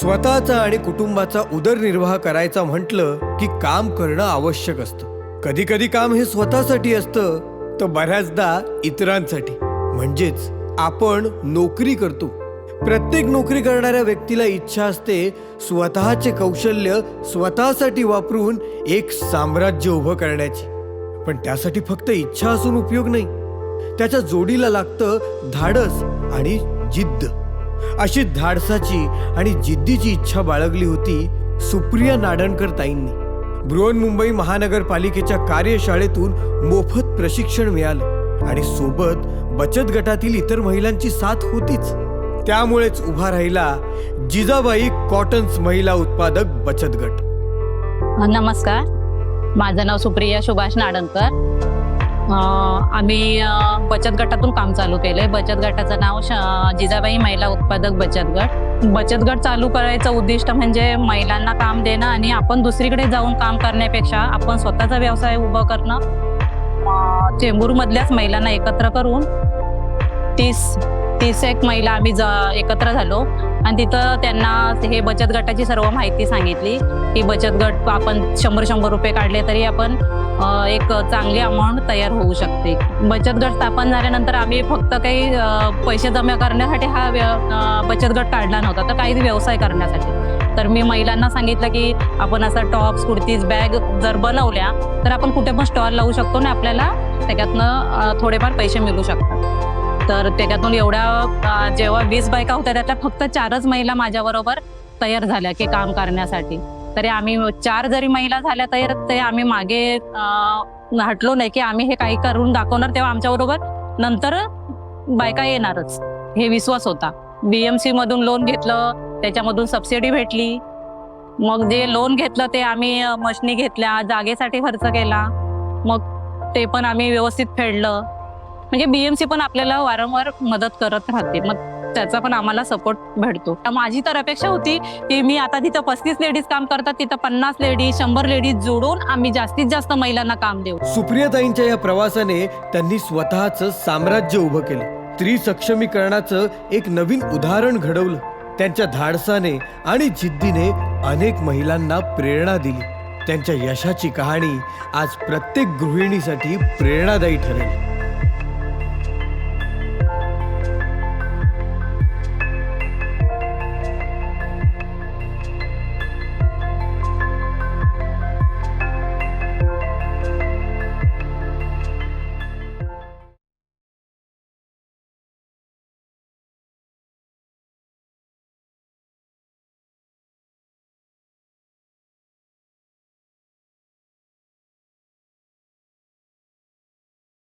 स्वतःचा आणि कुटुंबाचा उदरनिर्वाह करायचा म्हटलं की काम करणं आवश्यक असतं. कधी कधी काम हे स्वतःसाठी असतं तर बऱ्याचदा इतरांसाठी. म्हणजेच आपण नोकरी करतो. प्रत्येक नोकरी करणाऱ्या व्यक्तीला इच्छा असते स्वतःचे कौशल्य स्वतःसाठी वापरून एक साम्राज्य उभं करण्याची. पण त्यासाठी फक्त इच्छा असून उपयोग नाही. त्याच्या जोडीला लागतं धाडस आणि जिद्द. अशी धाडसाची आणि जिद्दीची इच्छा बाळगली होती सुप्रिया नाडणकर ताईंनी. बृहन्मुंबई महानगरपालिकेच्या कार्यशाळेतून मोफत प्रशिक्षण मिळालं आणि सोबत बचत गटातील इतर महिलांची साथ होतीच. त्यामुळेच उभा राहिला जिजाबाई कॉटन्स महिला उत्पादक बचत गट. नमस्कार. माझं नाव सुप्रिया सुभाष नाडणकर. आम्ही बचत गटातून काम चालू केलंय. बचत गटाचं नाव श- जिजाबाई महिला उत्पादक बचत गट. बचत गट चालू करायचं उद्दिष्ट म्हणजे महिलांना काम देणं आणि आपण दुसरीकडे जाऊन काम करण्यापेक्षा आपण स्वतःचा व्यवसाय उभा करणं. चेंबूरमधल्याच महिलांना एकत्र करून तीस तीस एक महिला आम्ही ज एकत्र झालो. आणि तिथं त्यांना हे बचत गटाची सर्व माहिती सांगितली. की बचत गट आपण शंभर शंभर रुपये काढले तरी आपण एक चांगली अमाऊंट तयार होऊ शकते. बचत गट स्थापन झाल्यानंतर आम्ही फक्त काही पैसे जमा करण्यासाठी हा व्य- बचत गट काढला नव्हता. तर काही व्यवसाय करण्यासाठी. तर मी महिलांना सांगितलं की आपण असं टॉप्स कुर्तीज बॅग जर बनवल्या तर आपण कुठे पण स्टॉल लावू शकतो आणि आपल्याला त्याच्यातनं थोडेफार पैसे मिळू शकतात. तर त्याच्यातून एवढ्या जेव्हा वीस बायका होत्या त्यातल्या फक्त चारच महिला माझ्याबरोबर तयार झाल्या की काम करण्यासाठी. तरी आम्ही चार जरी महिला झाल्या तर ते आम्ही मागे हटलो नाही की आम्ही हे काही करून दाखवणार तेव्हा आमच्याबरोबर नंतर बायका येणारच. हे विश्वास होता. बीएमसी मधून लोन घेतलं त्याच्यामधून सबसिडी भेटली. मग जे लोन घेतलं ते आम्ही मशनी घेतल्या जागेसाठी खर्च केला. मग ते पण आम्ही व्यवस्थित फेडलं. म्हणजे बीएमसी पण आपल्याला वारंवार मदत करत राहते. मग त्याचा पण आम्हाला सपोर्ट भेटतो. माझी तर अपेक्षा होती की मी आता तिथं पस्तीस लेडीज काम करतात तिथं पन्नास लेडीज शंभर लेडीज जोडून आम्ही जास्तीत जास्त महिलांना काम देऊ. सुप्रियाताईंच्या या प्रवासाने त्यांनी स्वतःचं साम्राज्य उभं केलं. स्त्री सक्षमीकरणाचं एक नवीन उदाहरण घडवलं. त्यांच्या धाडसाने आणि जिद्दीने अनेक महिलांना प्रेरणा दिली. त्यांच्या यशाची कहाणी आज प्रत्येक गृहिणीसाठी प्रेरणादायी ठरेल.